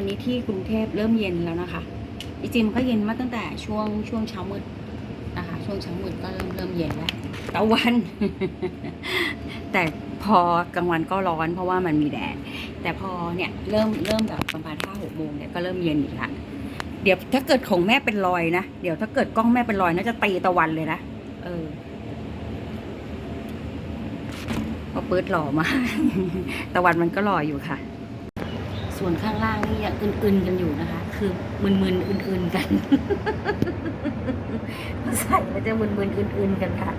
วันนี้ที่กรุงเทพเริ่มเย็นแล้วนะคะจริงๆมันก็เย็นมาตั้งแต่ช่วงช่วงเช้ามืดนะคะ ช่วงเช้ามืดก็เริ่มเริ่มเย็นแล้วตะวัน แต่พอกลางวันก็ร้อนเพราะว่ามันมีแดดแต่พอเนี่ยเริ่มเริ่มแบบประมาณห้าหกโมงเนี่ยก็เริ่มเย็นอีกละเดี๋ยวถ้าเกิดของแม่เป็นรอยนะเดี๋ยวถ้าเกิดกล้องแม่เป็นรอยน่าจะตีตะวันเลยนะเออเพอปื๊ดหล่อมา ตะวันมันก็หล่ออยู่ค่ะ ส่วนข้างล่างนี่ยังอึนๆกันอยู่นะคะ คือมึนๆอื่นๆกันใส่มันจะมึนๆอื่นๆกันค่ะ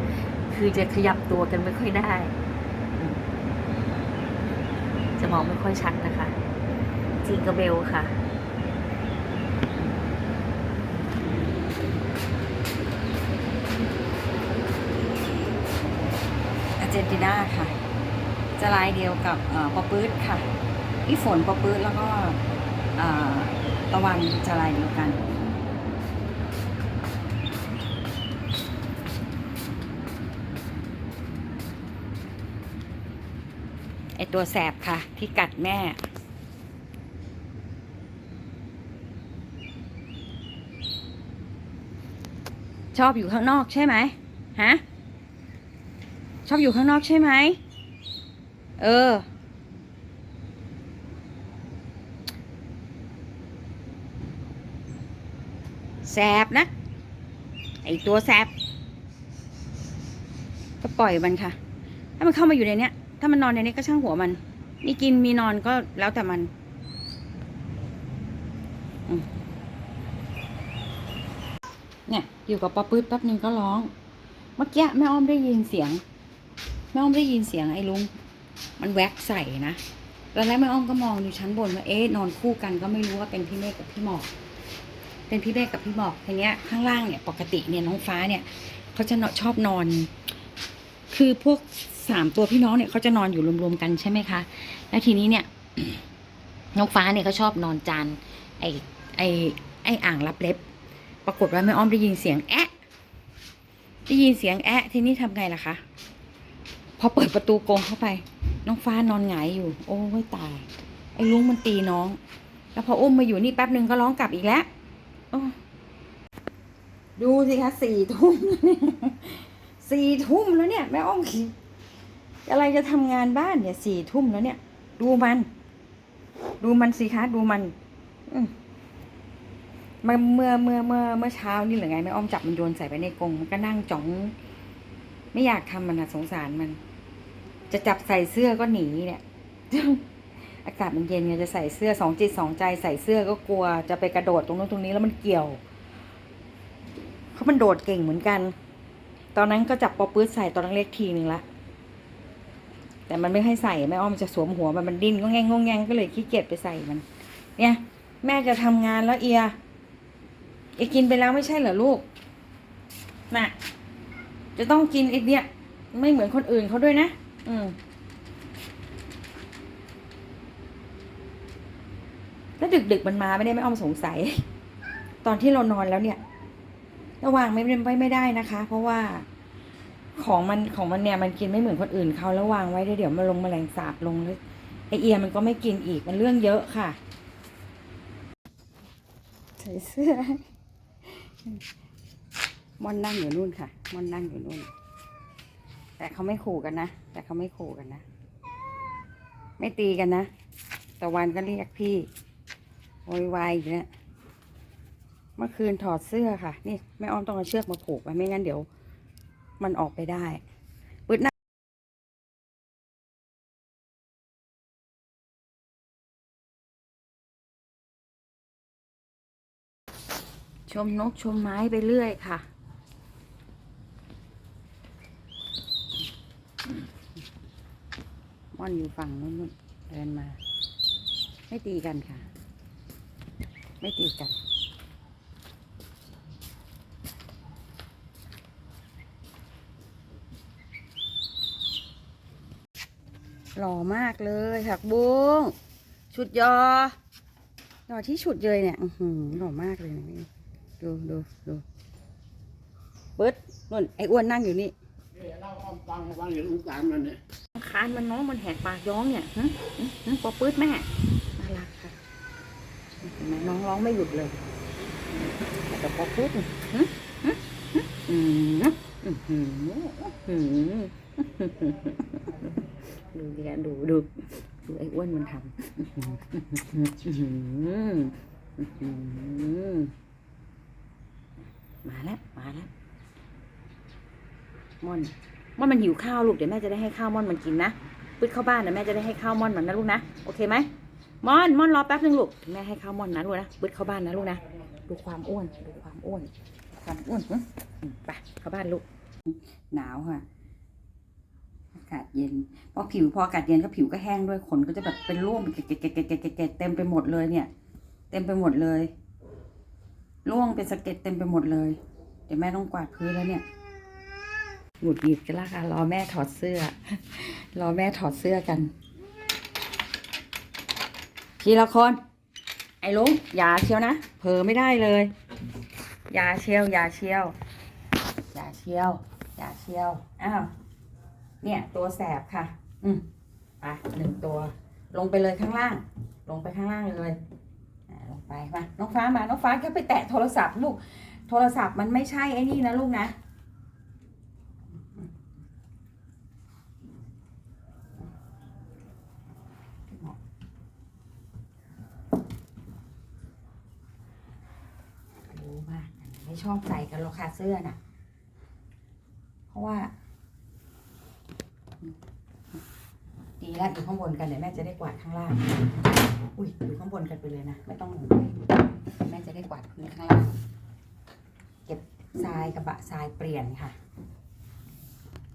คือจะขยับตัวกันไม่ค่อยได้จะมองไม่ค่อยชัดนะคะจีกระเบลค่ะอาเจนตินาค่ะ จะลายเดียวกับเอ่อปอปื๊ดค่ะ พี่ฝนปอปื๊ดแล้วก็ตะวันจะลายเดียวกัน ไอตัวแสบค่ะ ที่กัดแม่ชอบอยู่ข้างนอกใช่ไหมฮะ ชอบอยู่ข้างนอกใช่ไหม เออ บนะ ไอตัวแสบ ก็ปล่อยมันค่ะ ถ้ามันเข้ามาอยู่ในเนี้ย ถ้ามันนอนในนี้ก็ช่างหัวมัน มีกินมีนอนก็แล้วแต่มันเนี่ยอยู่กับปอปื๊ดแป๊บนึงก็ร้อง เมื่อกี้แม่อ้อมได้ยินเสียง แม่อ้อมได้ยินเสียงไอ้ลุง มันแวกใส่นะตอนแรกแม่อ้อมก็มองอยู่ชั้นบนว่าเอ๊ะนอนคู่กันก็ไม่รู้ว่าเป็นพี่เมฆกับพี่หมอก เป็นพี่เมฆกับพี่หมอกทีเนี้ยข้างล่างเนี่ยปกติเนี่ยน้องฟ้าเนี่ยเขาจะนอชอบนอน คือพวกสามตัวพี่น้องเนี่ยเขาจะนอนอยู่รวมๆกันใช่ไหมคะแล้วทีนี้เนี่ยน้องฟ้าเนี่ยเขาชอบนอนจานไอไอไออ่างรับเล็บ ปรากฏว่าแม่อ้อมได้ยินเสียงแอะได้ยินเสียงแอะทีนี้ทำไงล่ะคะพอเปิดประตูกรงเข้าไป น้องฟ้านอนหงายอยู่ โอ้ยตาย ไอ้ลุงมันตีน้อง แล้วพออุ้มมาอยู่นี่แป๊บหนึ่งก็ร้องกลับอีกแล้ว ดูสิคะสี่ทุ่มเนี่ยสี่ทุ่มแล้วเนี่ยแม่อ้อมอะไรจะทำงานบ้านเนี่ยสี่ทุ่มแล้วเนี่ย ดูมัน ดูมันสิคะดูมันมมาเมื่อเมื่อเมื่อเมื่อเช้านี่หรือไงแม่อ้อมจับมันโยนใส่ไปในกรงมันก็นั่งจ้อง ไม่อยากทำมันนะสงสารมัน จะจับใส่เสื้อก็หนีเนี่ย อากาศมันเย็นไงจะใส่เสื้อสองจิตสองใจใส่เสื้อก็กลัวจะไปกระโดดตรงนู้นตรงนี้แล้วมันเกี่ยวเขามันโดดเก่งเหมือนกัน ตอนนั้นก็จับปอปื้ดใส่ตอนนั้นเล็กทีหนึ่งละแต่มันไม่ให้ใส่แม่อ้อมจะสวมหัวมันมันดิ้นก็แงงงแงงก็เลยขี้เกียจไปใส่มัน เนี่ย แม่จะทำงานแล้วเอียเอียกินไปแล้วไม่ใช่เหรอลูกน่ะ จะต้องกินไอ้เนี่ยไม่เหมือนคนอื่นเขาด้วยนะ อืม แล้วดึกมันมาไม่ได้ไม่อ้อมสงสัย ตอนที่เรานอนแล้วเนี่ย ระวางไม่ไว้ไม่ได้นะคะ เพราะว่าของมันของมันเนี่ยมันกินไม่เหมือนคนอื่นเขาแล้ววางไว้เดี๋ยวมันลงแมลงสาบลงไอเอียมันก็ไม่กินอีกมันเรื่องเยอะค่ะใส่เสื้อมอนนั่งอยู่นู่นค่ะมอนนั่งอยู่นู่น แต่เขาไม่ขู่กันนะแต่เขาไม่ขู่กันนะ ไม่ตีกันนะตะวันก็เรียกพี่ โวยวายอยู่เนี่ยเมื่อคืนถอดเสื้อค่ะ นี่แม่อ้อมต้องเอาเชือกมาผูกไว้ไม่งั้นเดี๋ยว มันออกไปได้ปืดน้ชมนกชมไม้ไปเรื่อยค่ะ ม่อนอยู่ฝั่งนู้นนู่นเดินมา ไม่ตีกันค่ะ ไม่ตีกัน หล่อมากเลยผักบุ้งชุดยอหล่อที่ชุดเลยเนี่ยอือหือหล่อมากเลยนะนี่ดูดูดูเบิร์ดนุ่นไอ้อ้วนนั่งอยู่นี่เนี่ยเราอ้อมฟังฟังอยู่ตรงกลางนั่นเนี่ยคานมันน้องมันแหกปากย้องเนี่ยฮะฮะฮะปอปื๊ดแม่น่ารักค่ะ เห็นไหมน้องร้องไม่หยุดเลยแต่พอพูดดูดิคะดูดูดูไอ้อ้วนมันทำมาแล้วมาแล้วม่อนม่อนมันหิวข้าวลูกเดี๋ยวแม่จะได้ให้ข้าวม่อนมันกินนะปึ๊ดเข้าบ้านเดี๋ยวแม่จะได้ให้ข้าวม่อนมันนะลูกนะโอเคไหม ม่อนม่อนรอแป๊บนึงลูกแม่ให้ข้าวม่อนนะลูกนะบึดเข้าบ้านนะลูกนะดูความอ้วนดูความอ้วนความอ้วนไปเข้าบ้านลูก หนาวค่ะอากาศเย็นพอผิวพออากาศเย็นก็ผิวก็แห้งด้วยขนก็จะแบบเป็นร่วงเกล็ดเกล็ดเกล็ดเกล็ดเกล็ดเกล็ดเต็มไปหมดเลยเนี่ย เต็มไปหมดเลยร่วงเป็นสะเก็ดเต็มไปหมดเลย เดี๋ยวแม่ต้องกวาดพื้นแล้วเนี่ยหงุดหงิดกันละค่ะรอแม่ถอดเสื้อ รอแม่ถอดเสื้อกัน ทีละคน ไอ้ลุงอย่าเชียวนะเผลอไม่ได้เลย อย่าเชียว อย่าเชียว อย่าเชียว อย่าเชียวอ้าวเนี่ย ตัวแสบค่ะ อืมไปหนึ่งตัว ลงไปเลยข้างล่าง ลงไปข้างล่างเลยอ่าลงไปมาน้องฟ้ามาน้องฟ้าแค่ไปแตะโทรศัพท์ลูก โทรศัพท์มันไม่ใช่ไอ้นี่นะลูกนะ รู้มากไม่ ชอบใส่กันหรอกค่ะเสื้อน่ะ เพราะว่า ดีละอยู่ข้างบนกันเดี๋ยวแม่จะได้กวาดข้างล่าง อุ้ยอยู่ข้างบนกันไปเลยนะ ไม่ต้องแม่จะได้กวาดพื้นข้างล่าง เก็บทรายกระบะทรายเปลี่ยนค่ะ